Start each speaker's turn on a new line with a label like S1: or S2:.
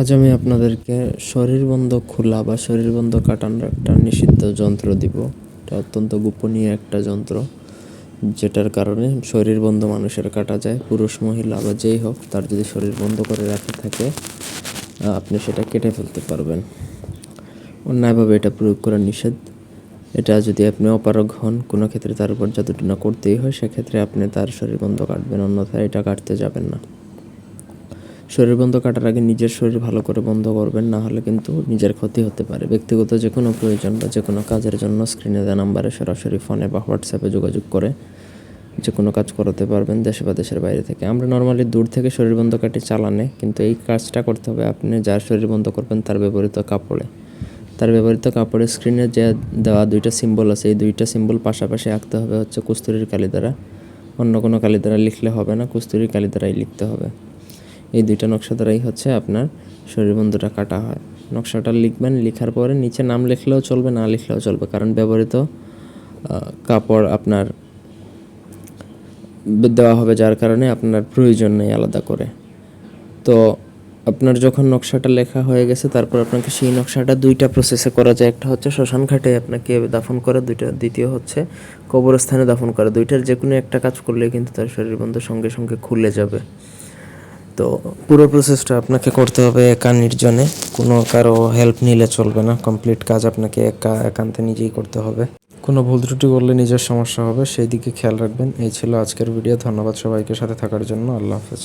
S1: আজ আমি আপনাদেরকে শরীর বন্ধ খোলা বা শরীর বন্ধ কাটানোর একটা নিষিদ্ধ যন্ত্র দিব। এটা অত্যন্ত গোপনীয় একটা যন্ত্র, যেটার কারণে শরীর বন্ধ মানুষের কাটা যায়, পুরুষ, মহিলা বা যেই হোক, তার যদি শরীর বন্ধ করে রাখা থাকে আপনি সেটা কেটে ফেলতে পারবেন। অন্যায়ভাবে এটা প্রয়োগ করা নিষেধ। এটা যদি আপনি অপারগ হন, কোনো ক্ষেত্রে তার উপর যতটুকু না করতেই হয়, সেক্ষেত্রে আপনি তার শরীর বন্ধ কাটবেন, অন্যথায় এটা কাটতে যাবেন না। শরীর বন্ধ কাটার আগে নিজের শরীর ভালো করে বন্ধ করবেন, না হলে কিন্তু নিজের ক্ষতি হতে পারে। ব্যক্তিগত যে কোনো প্রয়োজন বা যে কোনো কাজের জন্য স্ক্রিনে দেওয়া নাম্বারে সরাসরি ফোনে বা হোয়াটসঅ্যাপে যোগাযোগ করে যে কোনো কাজ করাতে পারবেন দেশে বা দেশের বাইরে থেকে। আমরা নর্মালি দূর থেকে শরীর বন্ধ কাটি চালানে, কিন্তু এই কাজটা করতে হবে আপনি যার শরীর বন্ধ করবেন তার ব্যবহৃত কাপড়ে। তার ব্যবহৃত কাপড়ের স্ক্রিনে যে দেওয়া দুইটা সিম্বল আছে, এই দুইটা সিম্বল পাশাপাশি আঁকতে হবে হচ্ছে কস্তুরীর কালি দ্বারা অন্য কোনো কালি দ্বারা লিখলে হবে না, কস্তুরীর কালি দ্বারাই লিখতে হবে। এই দুইটা নকশা দ্বারাই হচ্ছে আপনার শরীরবন্ধটা কাটা হয়। নকশাটা লিখবেন, লেখার পরে নিচে নাম লিখলেও চলবে, না লিখলেও চলবে। কারণ ব্যবহৃত কাপড় আপনার দেওয়া হবে, যার কারণে আপনার প্রয়োজন নেই আলাদা করে। তো আপনার যখন নকশাটা লেখা হয়ে গেছে, তারপর আপনাকে সেই নকশাটা দুইটা প্রসেসে করা যায়। একটা হচ্ছে শ্মশান ঘাটে আপনাকে দাফন করে, দুইটা দ্বিতীয় হচ্ছে কবরস্থানে দাফন করে। দুইটার যে কোনো একটা কাজ করলে কিন্তু তার শরীর বন্ধ সঙ্গে সঙ্গে খুলে যাবে। তো পুরো প্রসেসটা আপনাকে করতে হবে একা নির্জনে। কোনো কারও হেল্প নিলে চলবে না। কমপ্লিট কাজ আপনাকে একা একান্তে নিজেই করতে হবে। কোনো ভুল ত্রুটি করলে নিজের সমস্যা হবে, সেই দিকে খেয়াল রাখবেন। এই ছিল আজকের ভিডিও ধন্যবাদ সবাইকে সাথে থাকার জন্য। আল্লাহ হাফেজ।